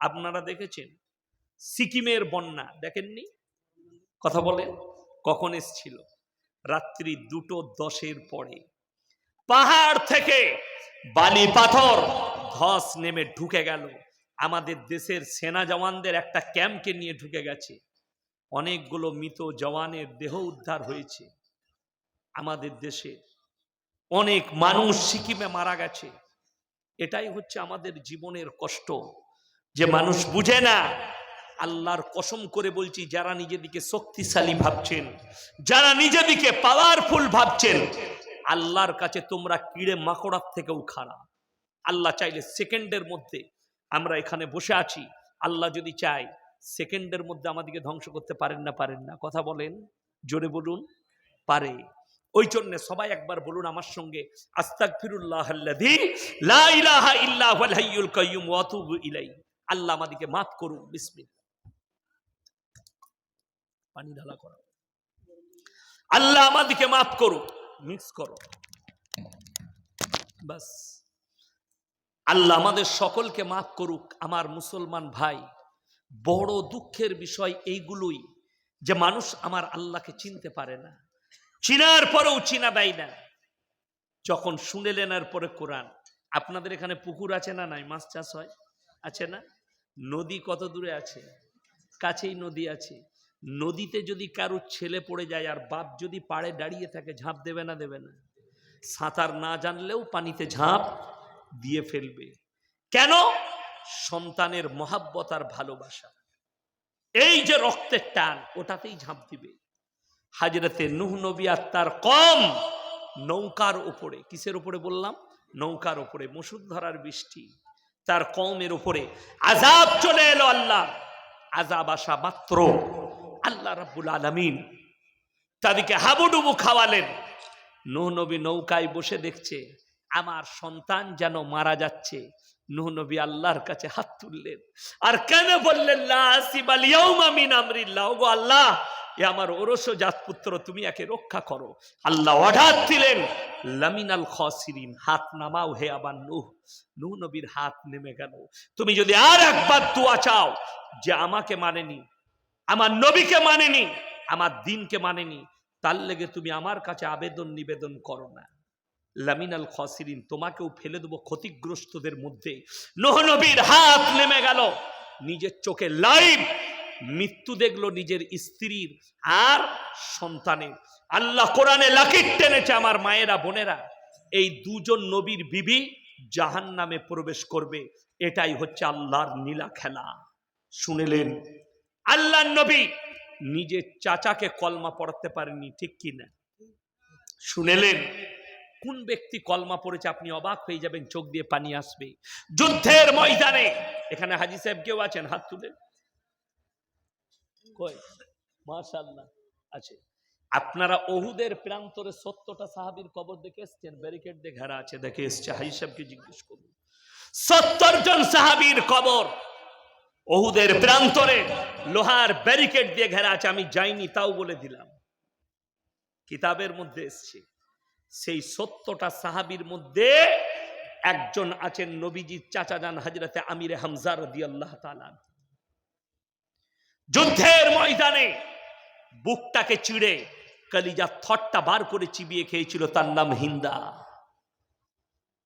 আপনারা দেখেছেন? সিকিমের বন্যা, দেখেননি? কথা বলেন কখন এসছিল? রাত্রি দুটো দশের পরে। পাহাড় থেকে বালি পাথর ধস নেমে ঢুকে গেল। আমাদের দেশের সেনা জওয়ানদের একটা ক্যাম্পকে নিয়ে ঢুকে গেছে। অনেকগুলো মৃত জওয়ানের দেহ উদ্ধার হয়েছে। আমাদের দেশে অনেক মানুষ সিকিমে মারা গেছে। এটাই হচ্ছে আমাদের জীবনের কষ্ট। যে মানুষ বুঝে না, আল্লাহর কসম করে বলছি, যারা নিজেদিকে শক্তিশালী ভাবছেন, যারা নিজেদিকে পাওয়ারফুল ভাবছেন, আল্লাহর কাছে তোমরা কিড়ে মাকড়ার থেকেও খারাপ আল্লাহ চাইলে সেকেন্ডের মধ্যে আমরা এখানে বসে আছি। আল্লাহ যদি চাই সেকেন্ডের মধ্যে আমাদেরকে ধ্বংস করতে পারেন না পারেন না। কথা বলেন, জোরে বলুন, পারে। ওই জন্য সবাই একবার বলুন আমার সঙ্গে, আস্তাগফিরুল্লাহ আল্লাযী লা ইলাহা ইল্লা আল্লাহ আমাদেরকে মাফ করুন বিসমিল্লাহ। পানি ঢালা করো। আল্লাহ আমাদেরকে মাফ করুন মিক্স করো। বাস। আল্লাহ আমাদের সকলকে মাফ করুক, আমার মুসলমান ভাই। বড় দুঃখের বিষয় এইগুলোই যে মানুষ আমার আল্লাহকে চিনতে পারে না। চিনার পরেও চিনা দেয় না। যখন শুনে নেনার পরে কোরআন। আপনাদের এখানে পুকুর আছে না নাই? মাছ চাষ হয়? আছে না? নদী কত দূরে আছে? কাছেই নদী আছে। নদীতে যদি কারোর ছেলে পড়ে যায় আর বাপ যদি পাড়ে দাঁড়িয়ে থাকে, ঝাঁপ দেবে না দেবে না? সাঁতার না জানলেও পানিতে ঝাঁপ দিয়ে ফেলবে। কেন? সন্তানের মহাব্বত আর ভালোবাসা। এই যে রক্তের টান, ওটাতেই ঝাঁপ দিবে। হাজরতে নুহ নবী আর তার কম নৌকার ওপরে, কিসের ওপরে বললাম? নৌকার উপরে মুসুদ্ধরার বৃষ্টি। তার কমের উপরে আজাব চলে এলো আল্লাহ। আজাব আসা মাত্র। আল্লাহ রাব্বুল আলামিন তাদেরকে হাবুডুবু খাওয়ালেন। নুহ নবী নৌকায় বসে দেখছে, আমার সন্তান যেন মারা যাচ্ছে। নুহ নবী আল্লাহর কাছে হাত তুললেন। আর কেন বললেন আল্লাহ এ আমার ওরস জাতপুত্র, তুমি একে রক্ষা করো। আল্লাহ অর্ডার দিলেন, লামিনাল খসিরিন, হাত নামাও হে আবার নুহ। নুহ নবীর হাত নেমে গেল। তুমি যদি আর একবার দোয়া চাও যে আমাকে মানেনি, আমার নবীকে মানেনি, আমার দিনকে মানেনি, তার লেগে তুমি আমার কাছে আবেদন নিবেদন করো না। লামিনাল খসিরিন, তোমাকেও ফেলে দেবো ক্ষতিগ্রস্তদের মধ্যে। নবীর হাত নেমে গেল। নিজের চোখে লাইভ মৃত্যু দেখল নিজের স্ত্রীর আর সন্তানের। আল্লাহ কোরআনে লাকির টেনেছে আমার মায়েরা, বোনেরা, এই দুজন নবীর বিবি জাহান নামে প্রবেশ করবে। এটাই হচ্ছে আল্লাহর নীলা খেলা। শুনেলেন, আল্লাহ নবী নিজের চাচাকে কলমা পড়াতে পারেননি, ঠিক কি না? শুনেলেন, কোন ব্যক্তি কলমা পড়েছে আপনি অবাক হয়ে যাবেন, চোখ দিয়ে পানি আসবে। যুদ্ধের ময়দানে, এখানে হাজি সাহেব কেউ আছেন? হাত তুলে। আছে। আপনারা ওহুদের প্রান্তরে সত্তরটা সাহাবীর কবর দেখে এসছেন ব্যারিকেড দিয়ে ঘেরা আছে, দেখে এসছে। হাজি সাহেবকে জিজ্ঞেস করুন, সত্তর জন সাহাবীর কবর ওহুদের প্রান্তরে লোহার ব্যারিকেড দিয়ে ঘেরা আছে, আমি যাইনি, তাও বলে দিলাম। কিতাবের মধ্যে এসছে, সেই সত্যটা সাহাবীর মধ্যে একজন আছেন নবীজির চাচা যান হাজরতে আমিরে হামজার দি আল্লাহ যুদ্ধের ময়দানে বুকটাকে চিড়ে কালিজা থটটা বার করে চিবিয়ে খেয়েছিল, তার নাম হিন্দা।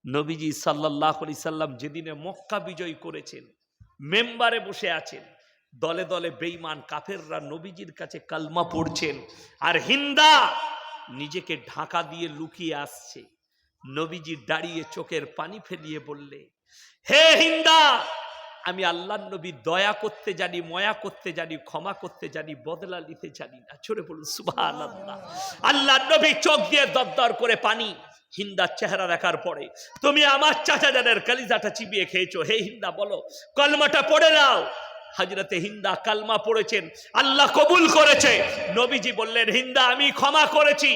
নবীজি সাল্লাহ আলি সাল্লাম যেদিনে মক্কা বিজয় করেছেন, মেম্বারে বসে আছেন, দলে দলে বেইমান কাফেররা নবীজির কাছে কালমা পড়ছেন, আর হিন্দা নিজেকে ঢাকা দিয়ে লুকিয়ে আসছে। নবীজি দাঁড়িয়ে চোখের পানি ফেলিয়ে বললে, হে হিন্দা আমি আল্লাহ নবী দয়া করতে জানি, ময়া করতে জানি, ক্ষমা করতে জানি, বদলা নিতে জানি না। ছোড়ে বলুন সুবাহ আল্লাহ আল্লাহ নবী চোখ দিয়ে দরদর করে পানি হিন্দার চেহারা দেখার পরে, তুমি আমার চাচা জানের কালিজাটা চিবিয়ে খেয়েছো। হে হিন্দা, বলো, কলমাটা পড়ে নাও। হাজরতে হিন্দা কালমা পড়েছেন, আল্লাহ কবুল করেছে। নবীজি বললেন, হিন্দা, আমি ক্ষমা করেছি।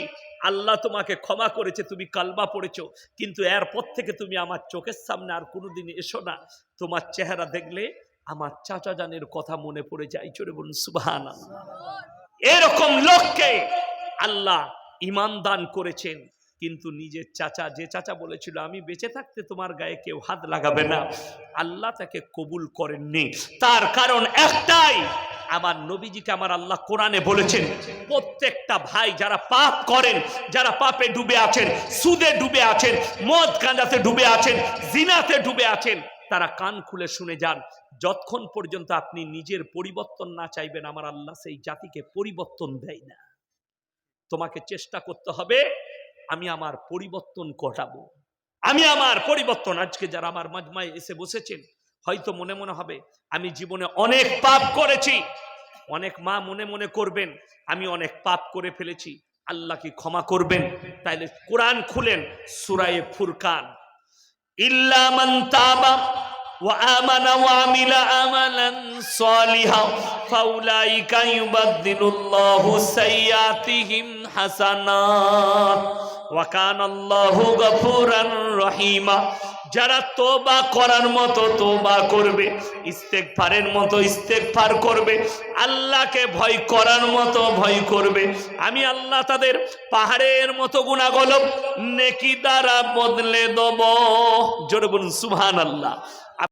আল্লাহ তোমাকে ক্ষমা করেছে, তুমি কালমা পড়েছ, কিন্তু এরপর থেকে তুমি আমার চোখের সামনে আর কোনোদিন এসো না। তোমার চেহারা দেখলে আমার চাচা জানের কথা মনে পড়ে যায় চলে বলুন সুবাহান এরকম লোককে আল্লাহ ইমান দান করেছেন, কিন্তু নিজের চাচা, যে চাচা বলেছিল, আমি বেঁচে থাকতে তোমার গায়ে কেউ হাত লাগাবে না। আল্লাহ তাকে কবুল করেননি। তার কারণ একটাই আমার নবীজিকে আমার আল্লাহ কোরআনে বলেছেন, প্রত্যেকটা ভাই যারা পাপ করেন, যারা পাপে ডুবে আছেন, সুদে ডুবে আছেন, মদ কাঁদাতে ডুবে আছেন, জিনাতে ডুবে আছেন, তারা কান খুলে শুনে যান। যতক্ষণ পর্যন্ত আপনি নিজের পরিবর্তন না চাইবেন, আমার আল্লাহ সেই জাতিকে পরিবর্তন দেয় না। তোমাকে চেষ্টা করতে হবে, আমি আমার পরিবর্তন ঘটাবো। আমি আমার পরিবর্তন, আজকে যারা আমার মাজমায় এসে বসেছেন হয়তো মনে মনে হবে আমি জীবনে অনেক পাপ করেছি অনেক মা মনে মনে করবেন আমি অনেক পাপ করে ফেলেছি আল্লাহ কি ক্ষমা করবেন তাইলে কোরআন খুলেন সুরায়ে ফুরকান ইল্লা মান তাবা وآمن وعمل عملا صالحا فأولئك يبدل الله سيئاتهم حسنات وكان الله غفورا رحيما যারা তোবা করার মতো তোবা করবে ইস্তেক ফারের মতো ইস্তেক ফার করবে, আল্লাহকে ভয় করার মতো ভয় করবে। আমি আল্লাহ তাদের পাহাড়ের মতো গুণাগলব নেকি দ্বারা বদলে দেব। জোরে বলুন সুহান আল্লাহ